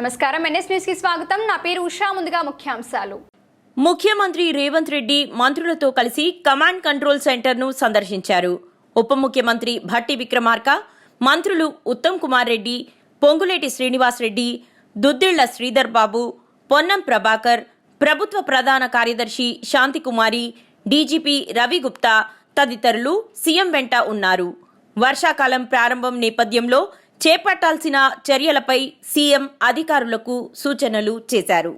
నమస్కారం. ఎన్ఎస్ న్యూస్కి స్వాగతం. నా పేరు ఉషా. ముందుగా ముఖ్యాంశాలు. ముఖ్యమంత్రి రేవంత్ రెడ్డి మంత్రులతో కలిసి కమాండ్ కంట్రోల్ సెంటర్ను సందర్శించారు. ఉప ముఖ్యమంత్రి భట్టి విక్రమార్క మంత్రులు ఉత్తమ్ కుమార్ రెడ్డి పొంగులేటి శ్రీనివాస్ రెడ్డి దుద్దిళ్ళ శ్రీధర్ బాబు పొన్నం ప్రభాకర్ ప్రభుత్వ ప్రధాన కార్యదర్శి శాంతికుమారి డీజీపీ రవి గుప్తా తదితరులు సీఎం వెంట ఉన్నారు. వర్షాకాలం ప్రారంభం నేపథ్యంలో చేపట్టాల్సిన చర్యలపై సీఎం అధికారులకు సూచనలు చేశారు.